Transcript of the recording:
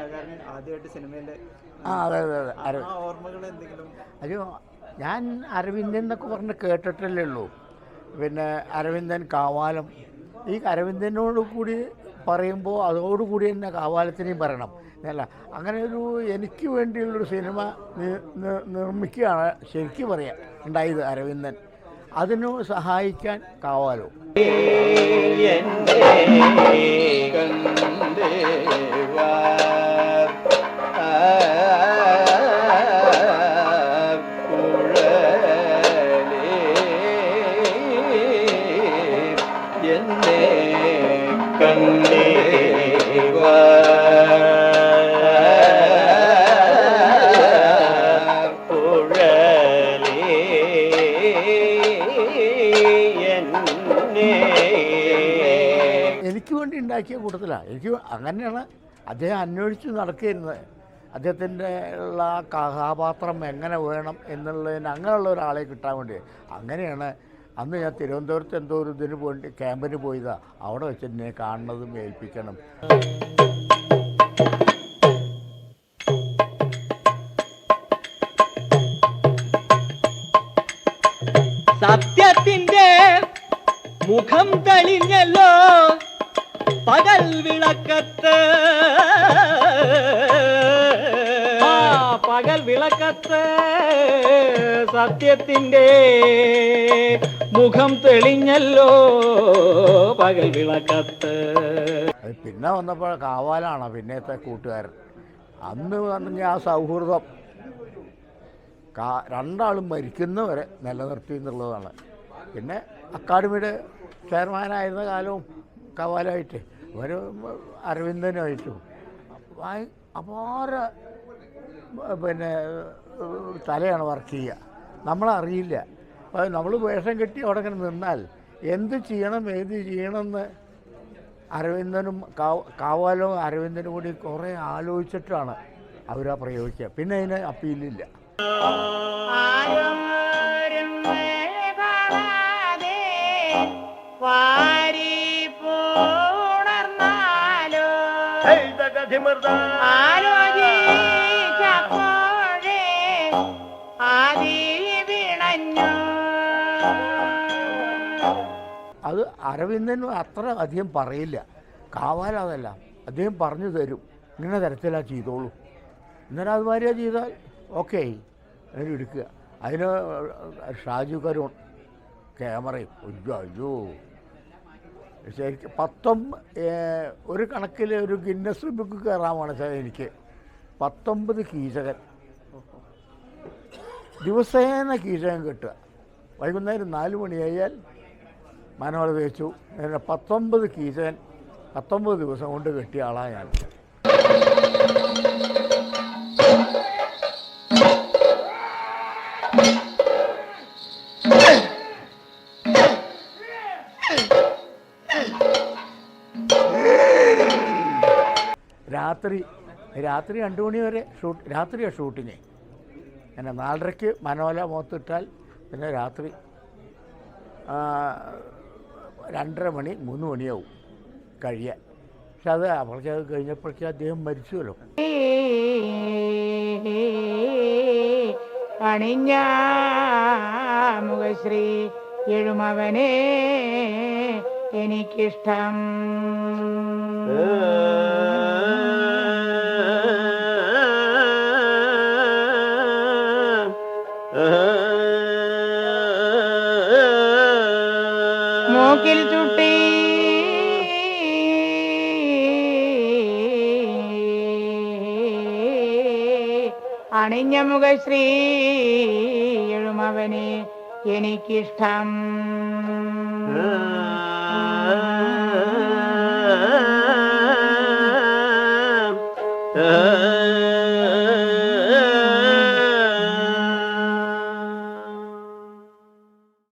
കലാകാരൻ ആദ്യമായിട്ട് സിനിമയിലെ ആ അതെ അതെ അതെ. അരവിന്ദ് ആ ഓർമ്മകൾ എന്തെങ്കിലും? അയ്യോ ഞാൻ അരവിന്ദൻ എന്നൊക്കെ പറഞ്ഞ് കേട്ടിട്ടല്ലേ ഉള്ളൂ. പിന്നെ അരവിന്ദൻ കാവാലം. ഈ അരവിന്ദനോട് കൂടി പറയുമ്പോൾ അതോടുകൂടി തന്നെ കാവാലത്തിനെയും പറയണം. അല്ല അങ്ങനെ ഒരു എനിക്ക് വേണ്ടിയുള്ളൊരു സിനിമ നിർമ്മിക്കുകയാണ് ശരിക്കും പറയാം. ഉണ്ടായത് അരവിന്ദൻ. അതിനു സഹായിക്കാൻ കാവാലോ. എനിക്ക് വേണ്ടി ഉണ്ടാക്കിയ കൂട്ടത്തിലാണ് എനിക്ക് അങ്ങനെയാണ് അദ്ദേഹം അന്വേഷിച്ച് നടക്കുന്നത് അദ്ദേഹത്തിന്റെ ഉള്ള കഥാപാത്രം എങ്ങനെ വേണം എന്നുള്ളതിന് അങ്ങനെയുള്ള ഒരാളെ കിട്ടാൻ വേണ്ടി. അങ്ങനെയാണ് അന്ന് ഞാൻ തിരുവനന്തപുരത്ത് എന്തോ ഒരു ഇതിന് വേണ്ടി ക്യാമ്പിന് പോയതാണ് അവിടെ വെച്ച് എന്നെ കാണുന്നതും ഏൽപ്പിക്കണം. സത്യത്തിന്റെ മുഖം തെളിഞ്ഞല്ലോ. പകൽ വിളക്കത്ത്. പകൽ വിളക്കത്ത്. സത്യത്തിന്റെ മുഖം തെളിഞ്ഞല്ലോ. പകൽ വിളക്കത്ത്. പിന്നെ വന്നപ്പോൾ കാവാലാണ് പിന്നത്തെ കൂട്ടുകാരൻ. അന്ന് പറഞ്ഞ ആ സൗഹൃദം കാ രണ്ടാളും മരിക്കുന്നവരെ നിലനിർത്തി എന്നുള്ളതാണ്. പിന്നെ അക്കാഡമിയുടെ ചെയർമാനായിരുന്ന കാലവും കവാലായിട്ട് ഒരു അരവിന്ദനുമായിട്ടും. അപാര പിന്നെ തലയാണ് വർക്ക് ചെയ്യുക. നമ്മളറിയില്ല. അപ്പോൾ നമ്മൾ വേഷം കെട്ടി അവിടെ ഇങ്ങനെ നിന്നാൽ എന്ത് ചെയ്യണം ഏത് ചെയ്യണമെന്ന് അരവിന്ദനും കാവാലും അരവിന്ദനും കൂടി കുറേ ആലോചിച്ചിട്ടാണ് അവരാ പ്രയോഗിക്കുക. പിന്നെ അതിന് അപ്പീലില്ല. ആലോചിച്ചപ്പോഴേ ആദി വിളഞ്ഞു അത് അരവിന്ദനും അത്ര അധികം പറയില്ല. കാവാലതല്ല അദ്ദേഹം പറഞ്ഞു തരും. ഇങ്ങനെ തരത്തിലാ ചെയ്തോളൂ. ഇന്നലെ അത് ഭാര്യ ചെയ്താൽ. ഓക്കെ. അതിന് എടുക്കുക. അതിന് ഷാജു കരുൺ ക്യാമറയും. അയ്യോ അയ്യോ. ശരിക്കും പത്തൊമ്പ ഒരു കണക്കിൽ ഒരു ഗിന്നസ് ബുക്ക് കയറാമാണ് സാർ എനിക്ക്. പത്തൊമ്പത് കീചകൻ. ദിവസേന കീചകൻ കിട്ടുക. വൈകുന്നേരം നാല് മണിയായാൽ മനോഹര അങ്ങനെ പത്തൊമ്പത് കീചകൻ പത്തൊമ്പത് ദിവസം കൊണ്ട് കിട്ടിയ ആളാണ് ഞാൻ. രാത്രി രാത്രി രണ്ട് മണി വരെ ഷൂട്ട് രാത്രിയാണ് ഷൂട്ടിങ്. പിന്നെ നാലരയ്ക്ക് മനോല മുഖത്തിട്ടാൽ പിന്നെ രാത്രി ആ, രണ്ടര മണി മൂന്ന് മണിയാവും കഴിയാൻ. പക്ഷെ അത് അവൾക്ക് അത് കഴിഞ്ഞപ്പോഴേക്കും അദ്ദേഹം മരിച്ചുവല്ലോ. അണിഞ്ഞ മുഖശ്രീ എഴുമവനെ എനിക്കിഷ്ടം. മൂക്കിൽ ചുട്ടി. അണിഞ്ഞ മുഖശ്രീ എഴുമവനെ എനിക്കിഷ്ടം. ആ